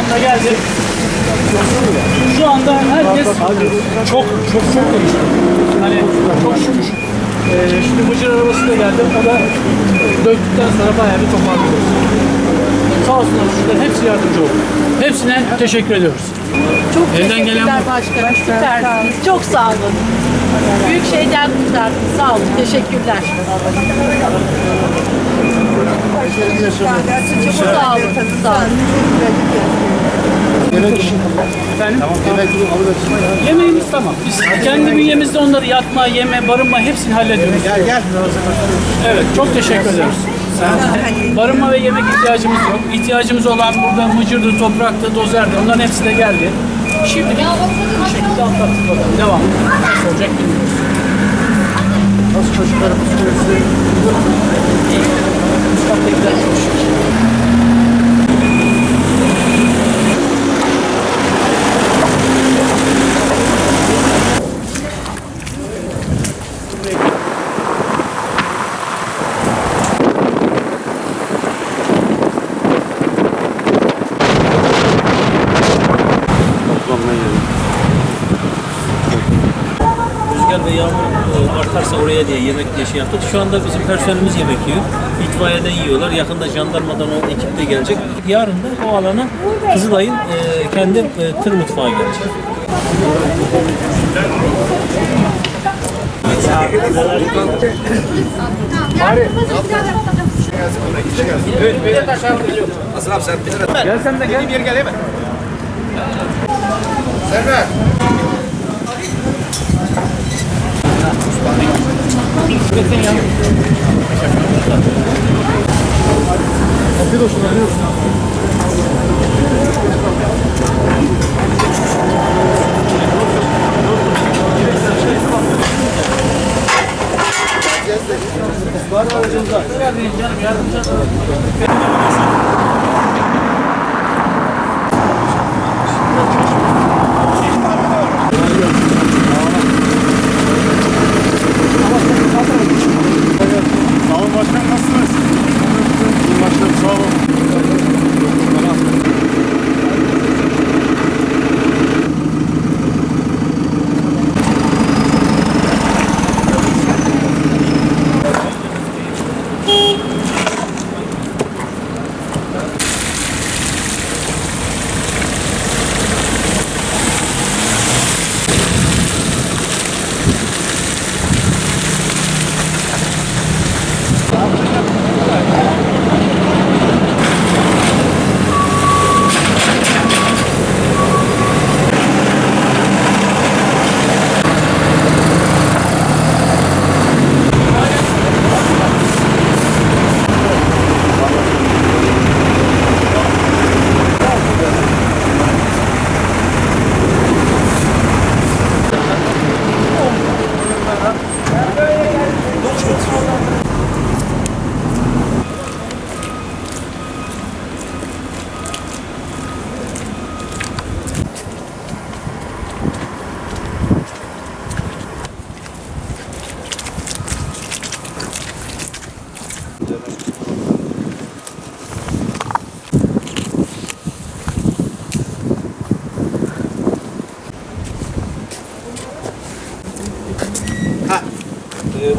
başına geldi. Şu anda herkes çok çok çok değişti. Hani çok şükür. Ee, şimdi Mıcır arabası da geldi. O da döktükten sonra bayağı bir toparlıyoruz. Sağ olsunlar çocuklar hepsi yardımcı oldu. Hepsine teşekkür ediyoruz. Çok Evden gelen teşekkürler başkanım. Süpersiniz. Çok sağ olun. Büyük şeyden kurtardınız. Sağ olun. Teşekkürler. Çok sağ olun. Sağ olun. Efendim? Yemeğimiz tamam. Biz kendi bünyemizde onları yatma, yeme, barınma hepsini hallediyoruz. Gel gel. Evet, çok teşekkür ederiz. Barınma ve yemek ihtiyacımız yok. İhtiyacımız olan burada mıcırdı, topraktı, dozerdi. Onların hepsi de geldi. Şimdi bu şekilde atlattık bakalım. Devam. Nasıl olacak bilmiyoruz. Nasıl çocuklarımız süresi? Üst. Rüzgar ve yağmur e, artarsa oraya diye yemek diye şey yaptık. Şu anda bizim personelimiz yemek yiyor. İtfaiyeden yiyorlar. Yakında jandarmadan o ekip de gelecek. Yarın da o alana Kızılay'ın e, kendi e, tır mutfağı gelecek. Afiyet olsun. Afiyet olsun. Sağ olun başkanım nasılsınız? İyi başkanım sağ olun. Gracias,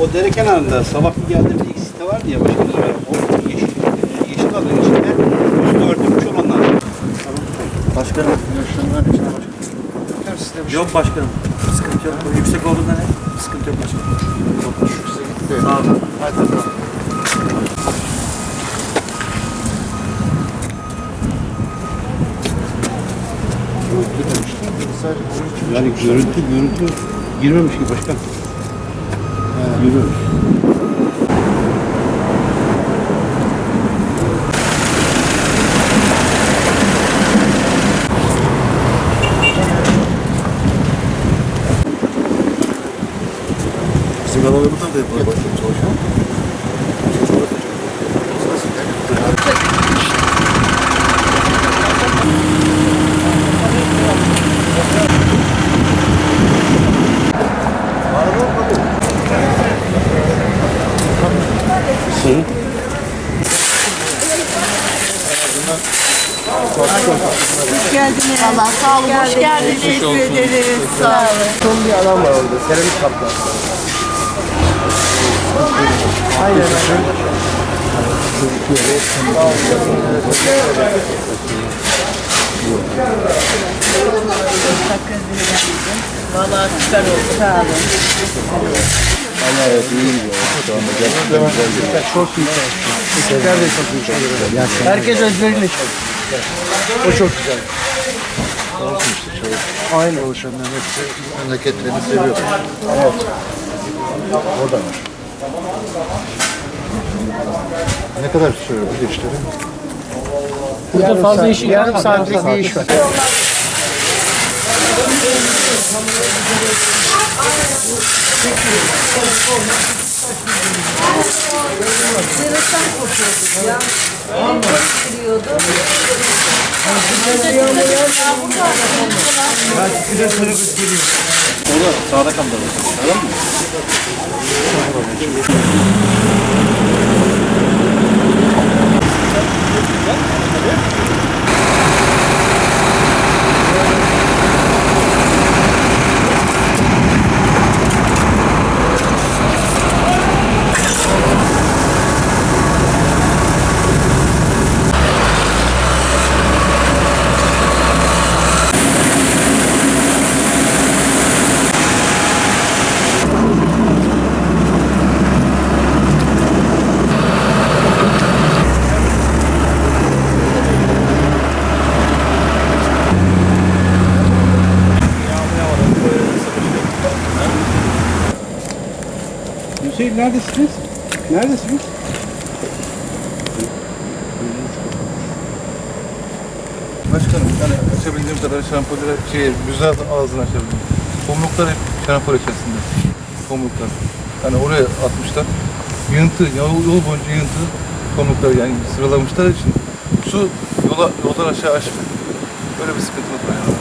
o dere kenarında sabah bir geldiğimde iki site vardı ya başkanım. O yeşil, yeşil alanın içinde üstü örtülmüş olanlar. Başkanım. Yaşlarından içine başkanım. Yok başkanım. Sıkıntı yok. Yüksek olduğunda ne? Sıkıntı yok başkanım. Size gitti. Sağ olun. Hadi bakalım. İçin Yani görüntü, görüntü girmemiş ki başkan. Girmemiş. Bizim alanı burada da yapıyor başkanım çalışıyor. Allah sağ olun. Hoş geldiniz. Teşekkür ederiz. Sağ olun. Son bir alan var orada. Seramik kaplar. Aynen. Valla süper oldu. Sağ olun. Çok iyi. Ekipler de çok iyi. Herkes özveriyle çalışıyor. O çok güzel. Aynı çalışanların hepsi memleketlerini seviyor. Evet. O da var. Ne kadar sürüyor bu işleri? Burada fazla iş Yarım saatlik bir iş var. Orada sağda kaldı. Tamam mı? Neredesiniz? Neredesiniz? Başkanım yani açabildiğim kadar şampuanları şey güzel ağzını açabildim. Pamuklar hep şampuan içerisinde. Pamuklar. Yani oraya atmışlar. Yığıntı, yol, yol boyunca yığıntı pamuklar yani sıralamışlar için su yola, yoldan aşağı aşmıyor. Böyle bir sıkıntımız var